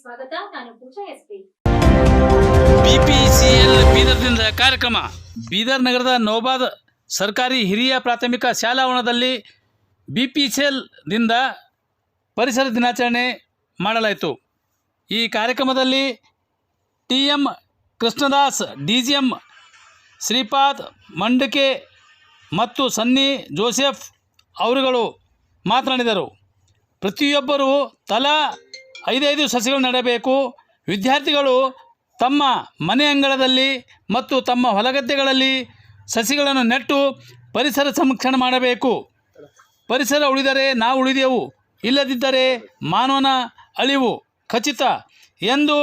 ಸ್ವಾಗತ. ನಾನು ಪೂಜಾ ಬಿಪಿಸಿಎಲ್ ಬೀದರ್ದಿಂದ ಕಾರ್ಯಕ್ರಮ. ಬೀದರ್ ನಗರದ ನೋಬಾದ್ ಸರ್ಕಾರಿ ಹಿರಿಯ ಪ್ರಾಥಮಿಕ ಶಾಲಾವರಣದಲ್ಲಿ ಬಿಪಿಸಿಎಲ್ದಿಂದ ಪರಿಸರ ದಿನಾಚರಣೆ ಮಾಡಲಾಯಿತು. ಈ ಕಾರ್ಯಕ್ರಮದಲ್ಲಿ T M Krishnadas D G M Shripad Mandake ಮತ್ತು ಸನ್ನಿ ಜೋಸೆಫ್ ಅವರುಗಳು ಮಾತನಾಡಿದರು. ಪ್ರತಿಯೊಬ್ಬರೂ ತಲಾ ಐದೈದು ಸಸಿಗಳು ನೆಡಬೇಕು. ವಿದ್ಯಾರ್ಥಿಗಳು ತಮ್ಮ ಮನೆ ಅಂಗಳದಲ್ಲಿ ಮತ್ತು ತಮ್ಮ ಹೊಲಗದ್ದೆಗಳಲ್ಲಿ ಸಸಿಗಳನ್ನು ನೆಟ್ಟು ಪರಿಸರ ಸಂರಕ್ಷಣೆ ಮಾಡಬೇಕು. ಪರಿಸರ ಉಳಿದರೆ ನಾವು ಉಳಿದೆವು, ಇಲ್ಲದಿದ್ದರೆ ಮಾನವನ ಅಳಿವು ಖಚಿತ ಎಂದು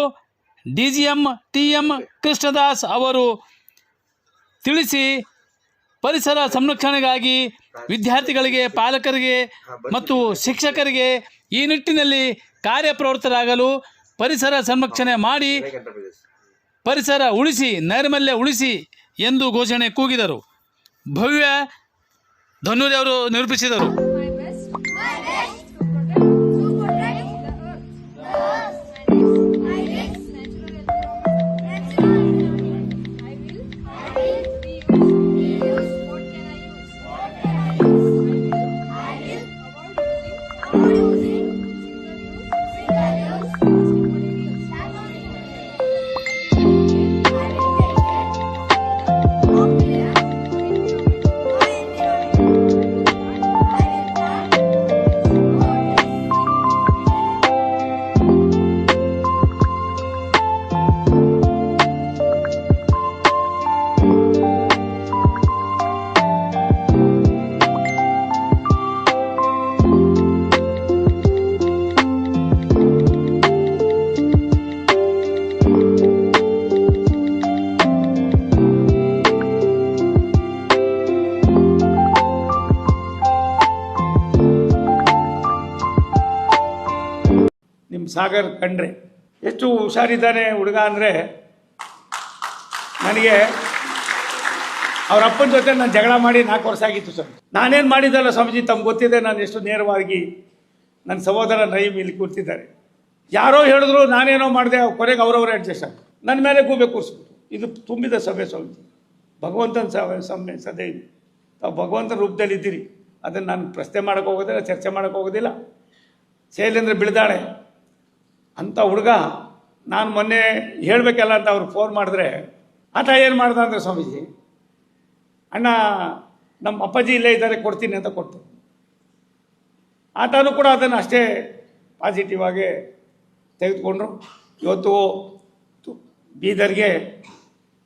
D G M T M Krishnadas ಅವರು ತಿಳಿಸಿ ಪರಿಸರ ಸಂರಕ್ಷಣೆಗಾಗಿ ವಿದ್ಯಾರ್ಥಿಗಳಿಗೆ ಪಾಲಕರಿಗೆ ಮತ್ತು ಶಿಕ್ಷಕರಿಗೆ ಈ ನಿಟ್ಟಿನಲ್ಲಿ ಕಾರ್ಯಪ್ರವೃತ್ತರಾಗಲು ಪರಿಸರ ಸಂರಕ್ಷಣೆ ಮಾಡಿ ಪರಿಸರ ಉಳಿಸಿ, ನೈರ್ಮಲ್ಯ ಉಳಿಸಿ ಎಂದು ಘೋಷಣೆ ಕೂಗಿದರು. ಭವ್ಯ ಧನ್ವರಿ ಅವರು ನಿರೂಪಿಸಿದರು. ಸಾಗರ್ ಕಂಡ್ರೆ ಎಷ್ಟು ಹುಷಾರಿದ್ದಾನೆ ಹುಡುಗ ಅಂದರೆ ನನಗೆ ಅವ್ರ ಅಪ್ಪನ ಜೊತೆ ನಾನು ಜಗಳ ಮಾಡಿ ನಾಲ್ಕು ವರ್ಷ ಆಗಿತ್ತು ಸರ್. ನಾನೇನು ಮಾಡಿದ್ದಲ್ಲ ಸ್ವಾಮೀಜಿ, ತಮ್ಗೆ ಗೊತ್ತಿದೆ ನಾನು ಎಷ್ಟು ನೇರವಾಗಿ ನನ್ನ ಸಹೋದರ ನೈಮ್ ಇಲ್ಲಿ ಕೂರ್ತಿದ್ದಾರೆ ಯಾರೋ ಹೇಳಿದ್ರು ನಾನೇನೋ ಮಾಡಿದೆ ಕೊನೆಗೆ ಅವರವರೇ ಅಡ್ಜಸ್ಟ್ ಆಗ ನನ್ನ ಮೇಲೆ ಗೂಬೆ ಕೂರಿಸ್ಬಿಟ್ಟು ಇದು ತುಂಬಿದ ಸಭೆ ಸ್ವಾಮೀಜಿ. ಭಗವಂತನ ಸಭೆ ಸಮ್ಮೆ ಸದೆ ಇದು. ತಾವು ಭಗವಂತನ ರೂಪದಲ್ಲಿ ಇದ್ದೀರಿ. ಅದನ್ನು ನಾನು ಪ್ರಶ್ನೆ ಮಾಡೋಕ್ಕೆ ಹೋಗೋದಿಲ್ಲ, ಚರ್ಚೆ ಮಾಡೋಕ್ಕೆ ಹೋಗೋದಿಲ್ಲ. ಶೈಲೇಂದ್ರ ಬಿಳ್ದಾಳೆ ಅಂಥ ಹುಡುಗ ನಾನು ಮೊನ್ನೆ ಹೇಳಬೇಕಲ್ಲ ಅಂತ ಅವ್ರು ಫೋನ್ ಮಾಡಿದ್ರೆ, ಆತ ಏನು ಮಾಡ್ದ ಅಂದರೆ ಸ್ವಾಮೀಜಿ? ಅಣ್ಣ, ನಮ್ಮ ಅಪ್ಪಾಜಿ ಇಲ್ಲೇ ಇದ್ದಾರೆ, ಕೊಡ್ತೀನಿ ಅಂತ ಕೊಟ್ಟು ಆತನೂ ಕೂಡ ಅದನ್ನು ಅಷ್ಟೇ ಪಾಸಿಟಿವ್ ಆಗಿ ತೆಗೆದುಕೊಂಡ್ರು. ಇವತ್ತು ಬೀದರ್ಗೆ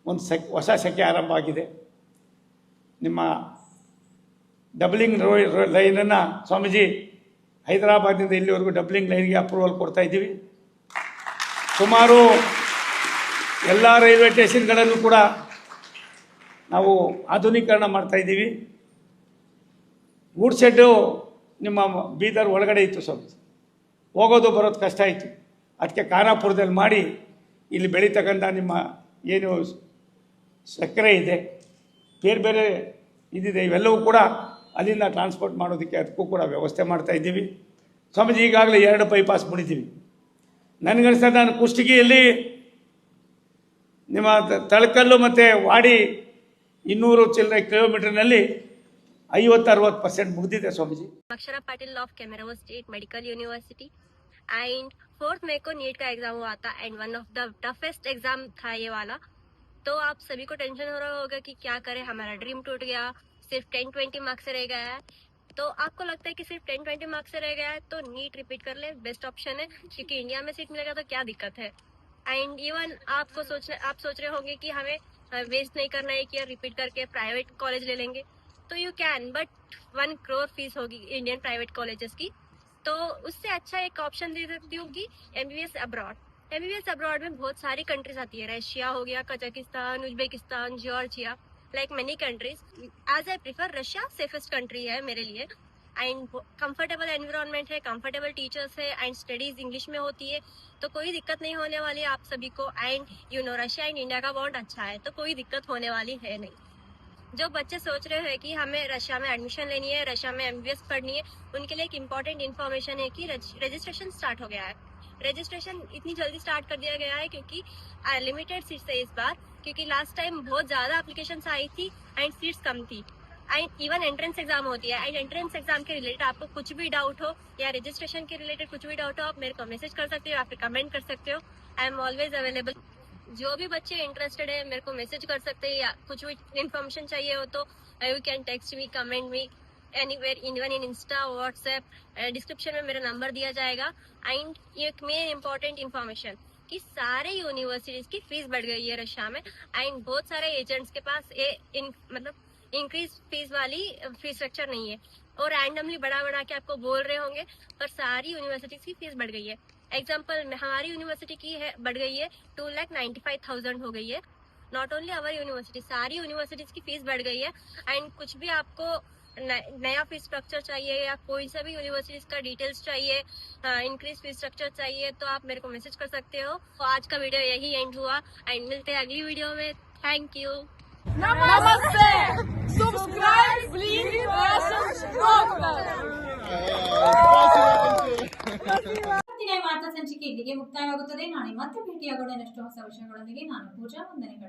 ಒಂದು ಸೆಕ್, ಹೊಸ ಸೆಕೆ ಆರಂಭ ಆಗಿದೆ. ನಿಮ್ಮ ಡಬ್ಲಿಂಗ್ ರೋ ಲೈನನ್ನು ಸ್ವಾಮೀಜಿ ಹೈದರಾಬಾದ್ನಿಂದ ಇಲ್ಲಿವರೆಗೂ ಡಬ್ಲಿಂಗ್ ಲೈನ್ಗೆ ಅಪ್ರೂವಲ್ ಕೊಡ್ತಾ ಇದ್ದೀವಿ. ಸುಮಾರು ಎಲ್ಲ ರೈಲ್ವೆ ಸ್ಟೇಷನ್ಗಳಲ್ಲೂ ಕೂಡ ನಾವು ಆಧುನೀಕರಣ ಮಾಡ್ತಾಯಿದ್ದೀವಿ ಗೂಡ್ ಶೆಡ್ಡು ನಿಮ್ಮ ಬೀದರ್ ಒಳಗಡೆ ಇತ್ತು ಸ್ವಲ್ಪ. ಹೋಗೋದು ಬರೋದು ಕಷ್ಟ ಆಯಿತು. ಅದಕ್ಕೆ ಖಾನಾಪುರದಲ್ಲಿ ಮಾಡಿ ಇಲ್ಲಿ ಬೆಳೀತಕ್ಕಂಥ ನಿಮ್ಮ ಏನು ಸಕ್ಕರೆ ಇದೆ, ಬೇರೆ ಬೇರೆ ಇದಿದೆ, ಇವೆಲ್ಲವೂ ಕೂಡ ಅಲ್ಲಿಂದ ಟ್ರಾನ್ಸ್ಪೋರ್ಟ್ ಮಾಡೋದಕ್ಕೆ ಅದಕ್ಕೂ ಕೂಡ ವ್ಯವಸ್ಥೆ ಮಾಡ್ತಾಯಿದ್ದೀವಿ ಸ್ವಾಮೀಜಿ, ಈಗಾಗಲೇ ಎರಡು ಬೈಪಾಸ್ ಮುಡಿದ್ದೀವಿ ನನಗನ್ಸ್ತಾ ನಾನು ಕುಷ್ಟಗಿಯಲ್ಲಿ ನಿಮ್ಮ ತ- ತಳಕಲ್ಲು ಮತ್ತು ವಾಡಿ ಇನ್ನೂರು ಚಿಲ್ಲರೆ ಕಿಲೋಮೀಟರ್ನಲ್ಲಿ ಐವತ್ತು ಅರವತ್ತು ಪರ್ಸೆಂಟ್ ಮುಗಿದಿದೆ Swamiji Akshara Patil of कैमरावा state medical university and fourth मई को नीट का एग्जाम हुआ था and one of the toughest exam था ये वाला तो आप सभी को टेंशन हो रहा होगा कि क्या करें हमारा ड्रीम टूट गया सिर्फ टेन ट्वेंटी मार्क्स से रह गया है तो आपको लगता है कि सिर्फ़ टेन ट्वेंटी मार्क्स से रह गया है तो नीट रिपीट कर ले, बेस्ट ऑप्शन है, क्योंकि इंडिया में सीट मिलेगा तो क्या दिक्कत है? एंड इवन आपको सोच आप सोच रहे होंगे कि हमें वेस्ट नहीं करना है कि रिपीट करके प्राइवेट कॉलेज ले लेंगे। तो you can but one crore fees होगी इंडियन प्राइवेट कॉलेजेस की। तो उससे अच्छा एक ऑप्शन दे सकती होगी एमबीबीएस अब्रॉड एमबीबीएस अब्रॉड में बहुत सारी कंट्रीज़ आती है रशिया हो गया Kazakhstan Uzbekistan Georgia like many countries as I prefer Russia safest country है मेरे लिए. एंड कंफर्टेबल एनवायरनमेंट है कंफर्टेबल टीचर्स है एंड स्टडीज़ इंग्लिश में होती है. तो कोई दिक्कत नहीं होने वाली है आप सभी को. And you know Russia and India का बॉन्ड अच्छा है तो कोई दिक्कत होने वाली है नहीं. जो बच्चे सोच रहे हैं कि हमें रशिया में एडमिशन लेनी है रशिया में एमबीबीएस पढ़नी है, उनके लिए एक इम्पोर्टेंट इन्फॉर्मेशन है कि रजिस्ट्रेशन स्टार्ट हो गया है. रजिस्ट्रेशन इतनी जल्दी स्टार्ट कर दिया गया है क्योंकि लिमिटेड सीट्स है इस बार, क्योंकि लास्ट टाइम बहुत ज़्यादा एप्लीकेशन आई थी एंड सीट्स कम थी। एंड इवन एंट्रेंस एग्ज़ाम होती है। एंड एंट्रेंस एग्ज़ाम के रिलेटेड आपको कुछ भी डाउट हो या रजिस्ट्रेशन के रिलेटेड कुछ भी डाउट हो, आप मेरे को मैसेज कर सकते हो, या फिर कमेंट कर सकते हो। आई एम ऑलवेज अवेलेबल जो भी बच्चे इंटरेस्टेड है, मेरे को मैसेज कर सकते हैं या कुछ भी इन्फॉर्मेशन चाहिए हो तो you can text me comment me anywhere even in insta WhatsApp description में मेरा नंबर दिया जाएगा। एंड एक मेन इंपॉर्टेंट इन्फॉर्मेशन कि सारे यूनिवर्सिटीज की फ़ीस बढ़ गई है रशिया में। एंड बहुत सारे एजेंट्स के पास ये इन मतलब इंक्रीज फ़ीस वाली फ़ीस स्ट्रक्चर नहीं है। और रैंडमली बढ़ा बढ़ा के आपको बोल रहे होंगे, पर सारी यूनिवर्सिटीज की फ़ीस बढ़ गई है। एग्ज़ाम्पल हमारी यूनिवर्सिटी की है, बढ़ गई है two lakh ninety five thousand हो गई है। नॉट ओनली अवर यूनिवर्सिटी सारी यूनिवर्सिटीज की फ़ीस बढ़ गई है। एंड कुछ भी आपको नया फीस स्ट्रक्चर चाहिए या कोई सा भी यूनिवर्सिटीज का डिटेल्स चाहिए इंक्रीज फीस स्ट्रक्चर चाहिए तो आप मेरे को मैसेज कर सकते हो तो आज का वीडियो यही एंड हुआ एंड मिलते हैं अगली वीडियो में thank you Namaste! Subscribe, please, subscribe! ಇವತ್ತಿನ ವಾರ್ತಾ ಸಂಚಿಕೆ ಇಲ್ಲಿಗೆ ಮುಕ್ತಾಯವಾಗುತ್ತದೆ ನಾಳೆ ಮತ್ತೆ ಭೇಟಿಯಾಗೋಣ ಇನ್ನಷ್ಟು ಹೊಸ ವಿಷಯಗಳೊಂದಿಗೆ ನಾನು ಪೂಜಾ ವಂದನೆಗಳು